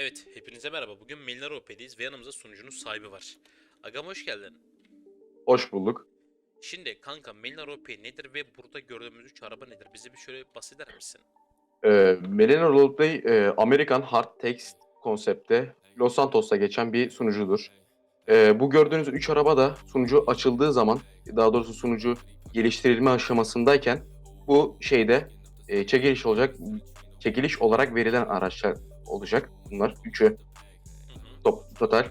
Evet, hepinize merhaba. Bugün Melinar OP'deyiz ve yanımızda sunucunun sahibi var. Agam hoş geldin. Hoş bulduk. Şimdi kanka Melinar OP nedir ve burada gördüğümüz üç araba nedir? Bize bir şöyle bahseder misin? Ee, Melina Roleplay e, American Hard Text konsepte Los Santos'ta geçen bir sunucudur. Ee, bu gördüğünüz 3 araba da sunucu açıldığı zaman, daha doğrusu sunucu geliştirilme aşamasındayken bu şeyde e, çekiliş olacak, çekiliş olarak verilen araçlar olacak. Bunlar üçü top, total.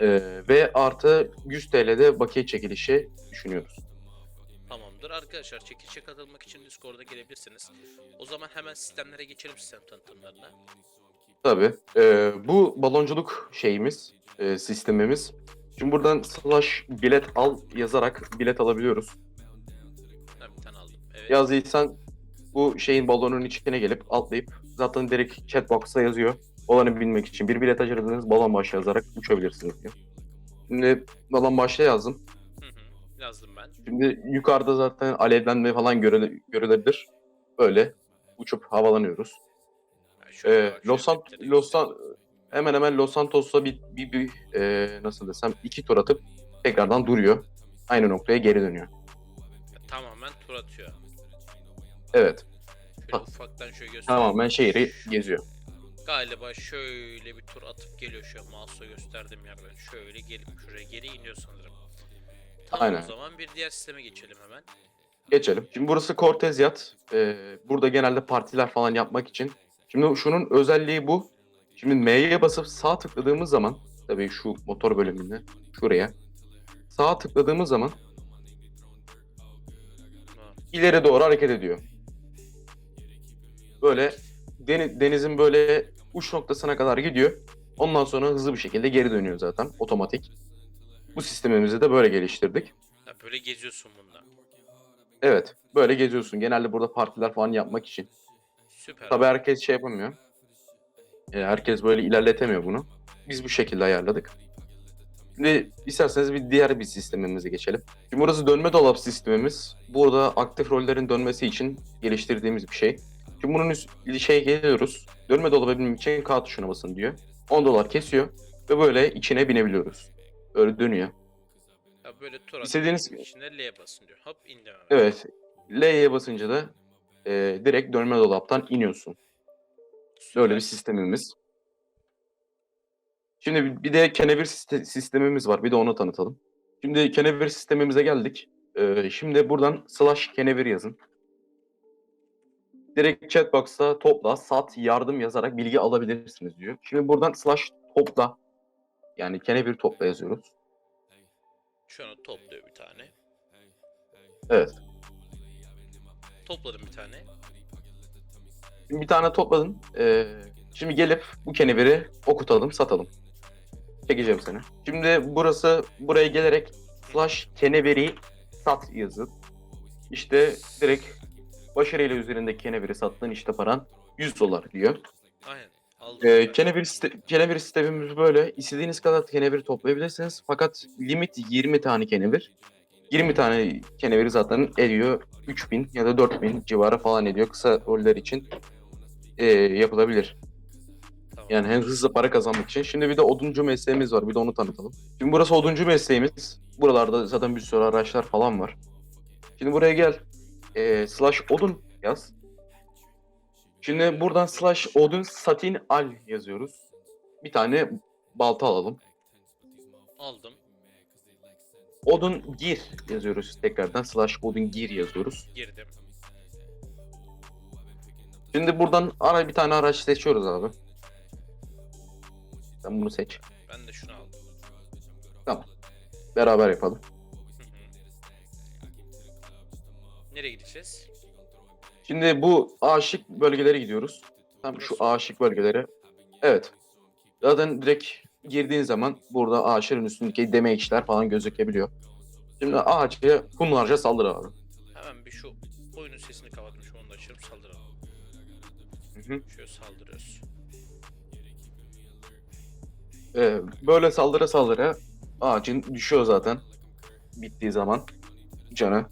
Ee, ve artı 100 TL'de bakiye çekilişi düşünüyoruz. Tamamdır. Arkadaşlar çekilişe katılmak için Discord'a gelebilirsiniz. O zaman hemen sistemlere geçelim sistem tanıtımlarına. Tabii. Ee, bu balonculuk şeyimiz, e, sistemimiz. Şimdi buradan slash bilet al yazarak bilet alabiliyoruz. Ben bir tane aldım. Evet. Yazdıysan bu şeyin balonun içine gelip atlayıp zaten direkt chatbox'a yazıyor. Olanı bilmek için bir bilet aradığınız balon başla yazarak uçabilirsiniz diyor. Şimdi balon başla yazdım. Hı hı. Yazdım ben. Şimdi yukarıda zaten alevlenme falan görüle- görülebilir. Böyle uçup havalanıyoruz. Yani Ee, Los, göstereyim. San- hemen hemen Los Santos'ta bir, bir, bir e, nasıl desem iki tur atıp tekrardan duruyor. Aynı noktaya geri dönüyor. Tamamen tur atıyor. Evet. Şöyle ufaktan şöyle göstereyim. Tamamen şehri geziyor. Galiba şöyle bir tur atıp geliyor şu an mouse'la gösterdiğim yerden. Şöyle gelip şuraya geri iniyor sanırım. Tamam Aynen. o zaman bir diğer sisteme geçelim hemen. Geçelim. Şimdi burası Cortez Yat. Ee, burada genelde partiler falan yapmak için. Şimdi şunun özelliği bu. Şimdi M'ye basıp sağ tıkladığımız zaman tabii şu motor bölümünde şuraya sağ tıkladığımız zaman ileri doğru hareket ediyor. Böyle deni- denizin böyle uç noktasına kadar gidiyor. Ondan sonra hızlı bir şekilde geri dönüyor zaten otomatik. Bu sistemimizi de böyle geliştirdik. ha, böyle geziyorsun bunda. Evet, böyle geziyorsun. Genelde burada partiler falan yapmak için. Süper. Tabii herkes şey yapamıyor. E, herkes böyle ilerletemiyor bunu. Biz bu şekilde ayarladık. Şimdi isterseniz bir diğer bir sistemimize geçelim. Şimdi burası dönme dolap sistemimiz. Burada aktif rollerin dönmesi için geliştirdiğimiz bir şey. Şimdi bunun üst, şey geliyoruz. Dönme dolaba binmek için K tuşuna basın diyor. 10 dolar kesiyor ve böyle içine binebiliyoruz. Öyle dönüyor. Ha, böyle tur İstediğiniz- de L'ye basın diyor. Hop hemen. Evet. L'ye basınca da e, direkt dönme dolaptan iniyorsun. Süper. Böyle bir sistemimiz. Şimdi bir- de kenevir siste- sistemimiz var. Bir de onu tanıtalım. Şimdi kenevir sistemimize geldik. Ee, şimdi buradan slash kenevir yazın. Direkt chatbox'ta topla, sat, yardım yazarak bilgi alabilirsiniz diyor. Şimdi buradan slash topla yani kenevir topla yazıyoruz. Şu an topluyor bir tane. Evet. Topladım bir tane. Şimdi bir tane topladın. Ee, şimdi gelip bu keneviri okutalım, satalım. Çekeceğim seni. Şimdi burası buraya gelerek slash keneviri sat yazın. İşte direkt başarıyla üzerindeki keneviri sattığın işte paran 100 dolar diyor. Aynen. Aldım. Ee, kenevir, site- kenevir sistemimiz böyle. İstediğiniz kadar kenevir toplayabilirsiniz. Fakat limit 20 tane kenevir. 20 tane keneviri zaten ediyor 3000 ya da 4000 civarı falan ediyor kısa roller için ee, yapılabilir. Tamam. Yani hem hızlı para kazanmak için. Şimdi bir de oduncu mesleğimiz var. Bir de onu tanıtalım. Şimdi burası oduncu mesleğimiz. Buralarda zaten bir sürü araçlar falan var. Şimdi buraya gel. Ee, slash odun yaz. Şimdi buradan slash odun satin al yazıyoruz. Bir tane balta alalım. Aldım. Odun gir yazıyoruz tekrardan. Slash odun gir yazıyoruz. Girdim. Şimdi buradan ara bir tane araç seçiyoruz abi. Sen bunu seç. Ben de şunu aldım. Beraber yapalım. Nereye gideceğiz? Şimdi bu aşık bölgelere gidiyoruz. Tam şu aşık bölgelere. Evet. Zaten direkt girdiğin zaman burada ağaçların üstündeki damage'ler falan gözükebiliyor. Şimdi ağaçya hunharca saldır abi. Hemen bir şu oyunun sesini kapatmışım onu da açırım saldıralım. Hı hı. Şöyle saldırıyoruz. Ee, böyle saldıra saldıra ağacın düşüyor zaten. Bittiği zaman canı.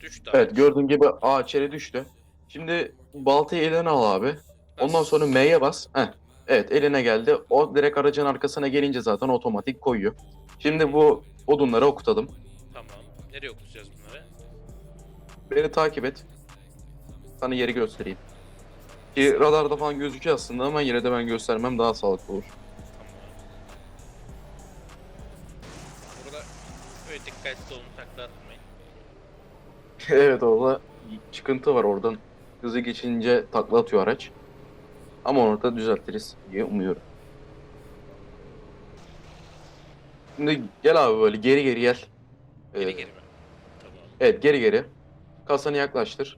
Düştü Evet gördüğün gibi ağaç yere düştü. Şimdi baltayı eline al abi. Ondan sonra M'ye bas. Heh, Evet eline geldi. O direkt aracın arkasına gelince zaten otomatik koyuyor. Şimdi bu odunları okutalım. Tamam. Nereye okutacağız bunları? Beni takip et. Sana yeri göstereyim. Ki radarda falan gözüküyor aslında ama yine de ben göstermem daha sağlıklı olur. Tamam. Burada böyle dikkatli olun takla atmayın. evet orada çıkıntı var oradan. Hızı geçince takla atıyor araç. Ama onu da düzeltiriz diye umuyorum. Şimdi gel abi böyle geri geri gel. Geri Ee, geri mi? Tamam. Evet geri geri. Kasanı yaklaştır.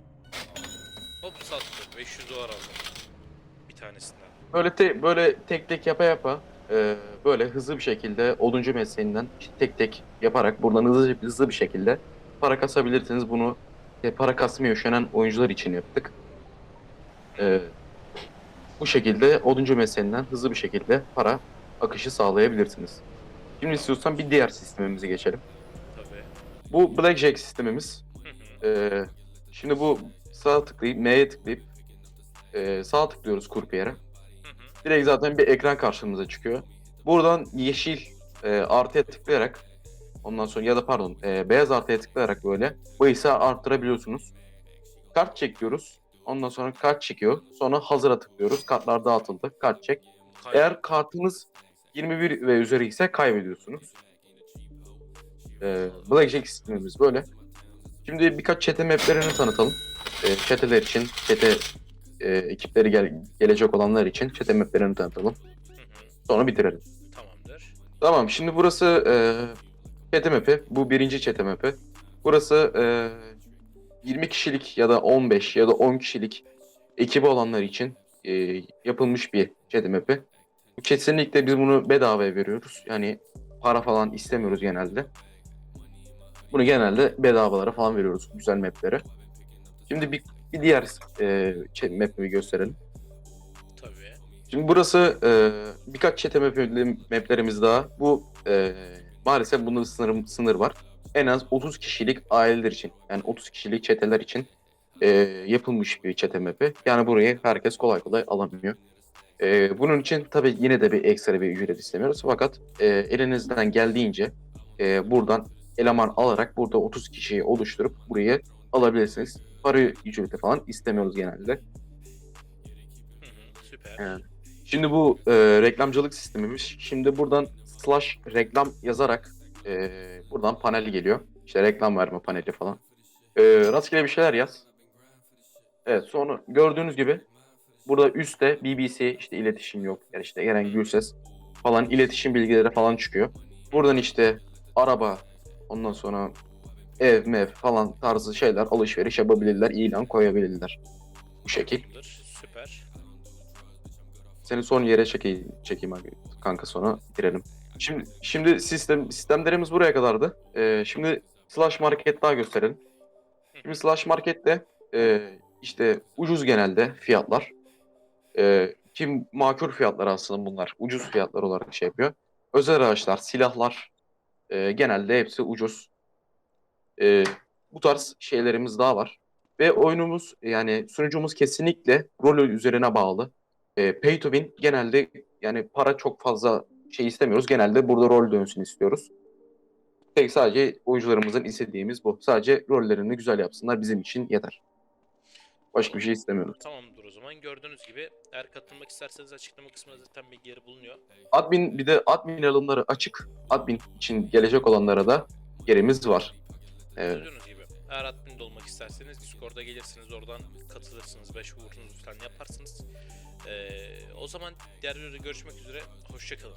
Hop sattı. 500 dolar aldım. Bir tanesinden. Böyle te- böyle tek tek yapa yapa e, böyle hızlı bir şekilde oduncu mesleğinden tek tek yaparak buradan hızlı hızlı bir şekilde para kasabilirsiniz. Bunu e, para kasmaya üşenen oyuncular için yaptık. E, bu şekilde oduncu mesleğinden hızlı bir şekilde para akışı sağlayabilirsiniz. Şimdi istiyorsan bir diğer sistemimize geçelim. Tabii. Bu Blackjack sistemimiz. Hı hı. E, şimdi bu sağ tıklayıp M'ye tıklayıp e, sağ tıklıyoruz kurpiyere. Direkt zaten bir ekran karşımıza çıkıyor. Buradan yeşil e, artıya tıklayarak ondan sonra ya da pardon e, beyaz artıya tıklayarak böyle bahisi arttırabiliyorsunuz. Kart çekiyoruz. Ondan sonra kart çekiyor. Sonra hazıra tıklıyoruz. Kartlar dağıtıldı. Kart çek. Kay- Eğer kartınız 21 ve üzeri ise kaybediyorsunuz. E, Blackjack sistemimiz böyle. Şimdi birkaç çete maplerini tanıtalım. E, çeteler için, çete e, ekipleri gel- gelecek olanlar için çete maplerini tanıtalım. Hı hı. Sonra bitirelim. Tamamdır. Tamam şimdi burası e, çete map'i. Bu birinci çete map'i. Burası e, 20 kişilik ya da 15 ya da 10 kişilik ekibi olanlar için e, yapılmış bir çete map'i. Kesinlikle biz bunu bedavaya veriyoruz. Yani para falan istemiyoruz genelde. Bunu genelde bedavalara falan veriyoruz güzel maplere. Şimdi bir, bir diğer e, chat map'i gösterelim. Tabii. Şimdi burası e, birkaç çete map- maplerimiz daha. Bu e, maalesef bunun sınır, sınır var. En az 30 kişilik aileler için yani 30 kişilik çeteler için e, yapılmış bir çete map'i. Yani burayı herkes kolay kolay alamıyor. E, bunun için tabii yine de bir ekstra bir ücret istemiyoruz. Fakat e, elinizden geldiğince e, buradan eleman alarak burada 30 kişiyi oluşturup burayı alabilirsiniz. Para ücreti falan istemiyoruz genelde. Hı hı. Süper. Evet. Şimdi bu e, reklamcılık sistemimiz. Şimdi buradan slash reklam yazarak e, buradan panel geliyor. İşte reklam verme paneli falan. E, rastgele bir şeyler yaz. Evet sonra gördüğünüz gibi burada üstte BBC işte iletişim yok. Yani işte Eren Gülses falan iletişim bilgileri falan çıkıyor. Buradan işte araba ondan sonra ev mev falan tarzı şeyler alışveriş yapabilirler. ilan koyabilirler. Bu şekil. Süper. Seni son yere çekeyim, çekeyim abi kanka sonra girelim. Şimdi şimdi sistem sistemlerimiz buraya kadardı. Ee, şimdi slash market daha gösterelim. Şimdi slash markette e, işte ucuz genelde fiyatlar. E, kim makul fiyatlar aslında bunlar. Ucuz fiyatlar olarak şey yapıyor. Özel araçlar, silahlar e, genelde hepsi ucuz. E, bu tarz şeylerimiz daha var. Ve oyunumuz yani sunucumuz kesinlikle rol üzerine bağlı e, pay to win genelde yani para çok fazla şey istemiyoruz. Genelde burada rol dönsün istiyoruz. Tek sadece oyuncularımızın istediğimiz bu. Sadece rollerini güzel yapsınlar bizim için yeter. Başka bir şey istemiyoruz. Tamamdır o zaman. Gördüğünüz gibi eğer katılmak isterseniz açıklama kısmında zaten bilgileri bulunuyor. Admin bir de admin alımları açık. Admin için gelecek olanlara da yerimiz var. Evet. Gördüğünüz gibi eğer admin olmak isterseniz Discord'a gelirsiniz oradan katılırsınız. Başvurunuzu falan yaparsınız. Ee, o zaman diğer videoda görüşmek üzere. Hoşçakalın.